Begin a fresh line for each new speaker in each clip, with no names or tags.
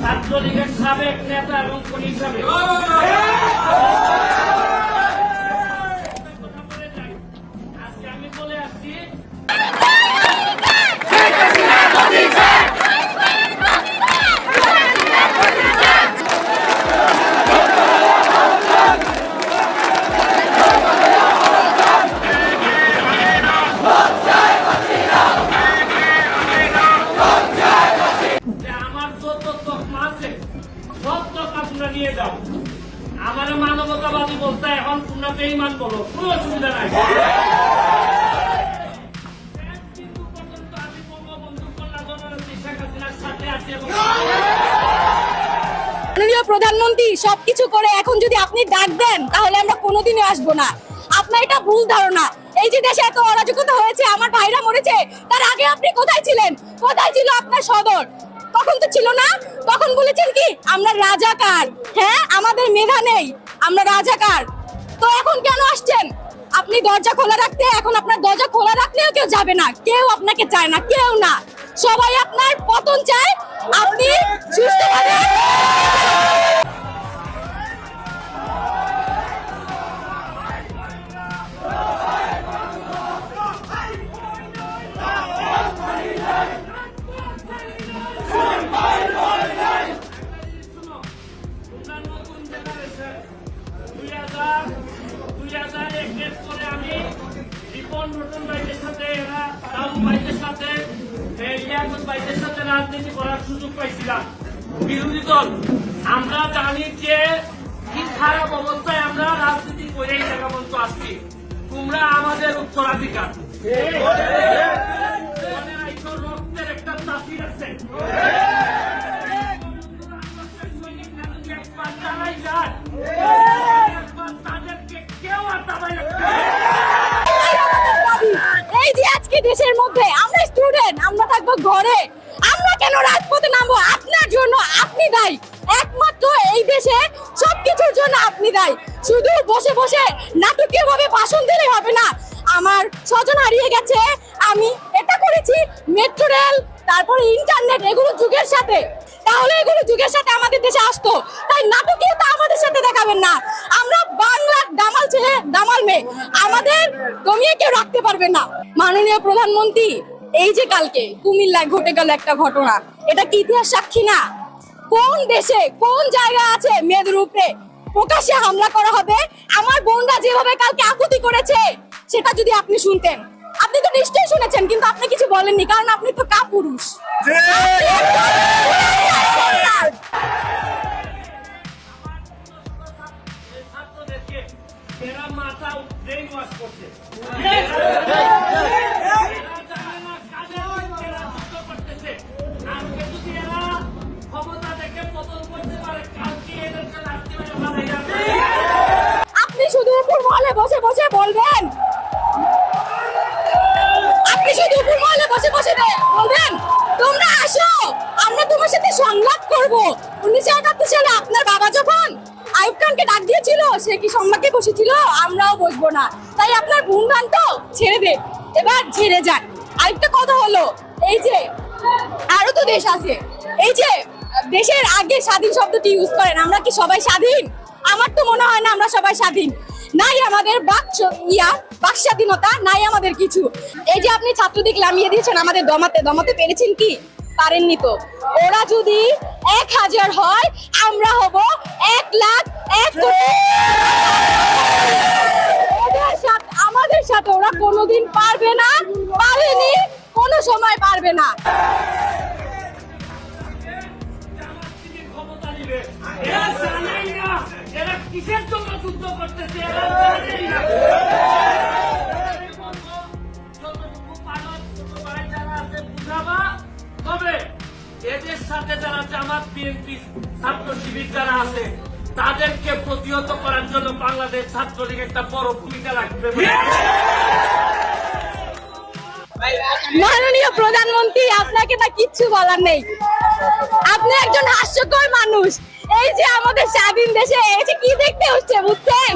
ছাত্রলীগের সাবেক নেতা এবং পুলিশ হিসাবে। তোমরা নিয়ে যাও। আমার মানবতাবাদী বলতে এখন তোমরা বেইমান বলো, কোনো অসুবিধা নাই।
প্রধানমন্ত্রী, সবকিছু করে এখন যদি আপনি ডাক দেন, তাহলে আমরা কোনোদিনই আসব না। আপনার এটা ভুল ধারণা। এই যে দেশে এত অরাজকতা হয়েছে, আমার ভাইরা মরেছে, তার আগে আপনি কোথায় ছিলেন? কোথায় ছিল আপনার সদর? তখন তো ছিল না। তখন বলেছেন কি, আমরা রাজাকার হ্যাঁ আমাদের মেধা নেই। আমরা রাজাকার তো এখন কেন আসছেন? আপনি দরজা খোলা রাখতে, এখন আপনার দরজা খোলা রাখলেও কেউ যাবে না। কেউ আপনাকে চায় না, কেউ না। সবাই আপনার পতন চায়। আপনি
রিপন নতুন ভাইদের সাথে এরা রাহুল ভাইদের সাথে এই ভাইদের সাথে রাজনীতি করার সুযোগ পাইছিলাম। বিরোধী দল আমরা জানি যে কি খারাপ অবস্থায় আমরা রাজনীতি করে এই জায়গা পর্যন্ত আসছি। তোমরা আমাদের উত্তরাধিকার। মনে রক্তের একটা তাসির আছে।
মধ্যে আমরা স্টুডেন্ট আমরা থাকব ঘরে। আমরা কেন রাজপথে নামবো? আপনার জন্য আপনি দায়ী। একমাত্র এই দেশে সবকিছুর জন্য আপনি দায়ী। শুধু বসে বসে নাটকীয় ভাবে ভাষণ দিলে হবে না। আমার স্বজন হারিয়ে গেছে। আমি এটা করেছি মেট্রো রেল তারপরে ইন্টারনেট এগুলো যুগের সাথে। তাহলে এগুলো যুগের সাথে আমাদের দেশে আসতো। তাই নাটকীয়তা আমাদের সাথে দেখাবেন না। আমরা বাংলার দামাল ছেলে দামাল মেয়ে। আমাদের কমিয়ে কেউ রাখতে পারবে না। মাননীয় প্রধানমন্ত্রী এই যে কালকে কুমিল্লায় ঘটে গেল একটা ঘটনা এটা কি ইতিহাস সাক্ষী না? কোন দেশে কোন জায়গা আছে মেয়েদের উপরে প্রকাশ্যে হামলা করা হবে? আমার বোনরা যেভাবে কালকে আকুতি করেছে সেটা যদি আপনি শুনতেন। আপনি তো নিশ্চয়ই শুনেছেন কিন্তু আপনি কিছু বলেননি কারণ আপনি তো কাপুরুষ। আইব ডাক দিয়েছিল, সে কি সম্মাকে বসেছিল? আমরাও বসবো না। তাই আপনার গুণগান তো ছেড়ে দে। এবার ছেড়ে যান। আরেকটা কথা হলো, এই যে, আরও তো দেশ আছে। এই যে, দেশের আগে স্বাধীন শব্দটি ইউজ করেন, আমরা কি সবাই স্বাধীন? আমার তো মনে হয় না আমরা সবাই স্বাধীন। নাই আমাদের বাক ইয়া বাক স্বাধীনতা নাই আমাদের কিছু। এই যে আপনি ছাত্রদিক নামিয়ে দিয়েছেন আমাদের দমাতে দমাতে পেরেছেন কি? পারেননি তো। ওরা যদি এক হাজার হয়, আমরা হব এক লাখ এক আমাদের সাথে ওরা কোনোদিন পারবে না, পারেনি, কোনো সময় পারবে না।
এরা কিসের জন্য যুদ্ধ করতেছে? এদের সাথে যারা জামাত বিএনপি ছাত্র শিবির যারা আছে তাদেরকে প্রতিহত করার জন্য বাংলাদেশ ছাত্রলীগ একটা বড় ভূমিকা রাখবে
মাননীয় প্রধানমন্ত্রী আপনাকে না কিচ্ছু বলার নেই। আপনি একজন হাস্যকর মানুষ। এই যে আমাদের স্বাধীন দেশে এই যে কি দেখতে হচ্ছে বুঝছেন?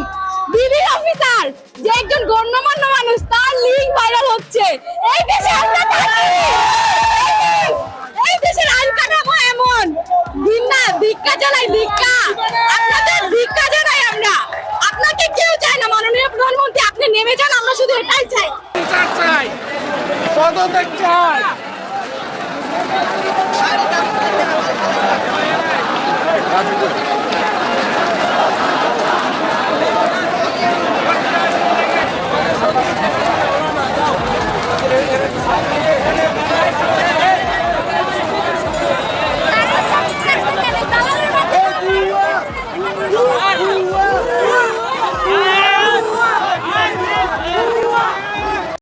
বিবি অফিসার যে একজন গণ্যমান্য মানুষ তার লিঙ্ক ভাইরাল হচ্ছে। এই দেশে আমরা থাকি নেমে আমরা শুধু এটাই চাই?
বিচার চাই। পদত্যাগ চাই।
রাজনীতি।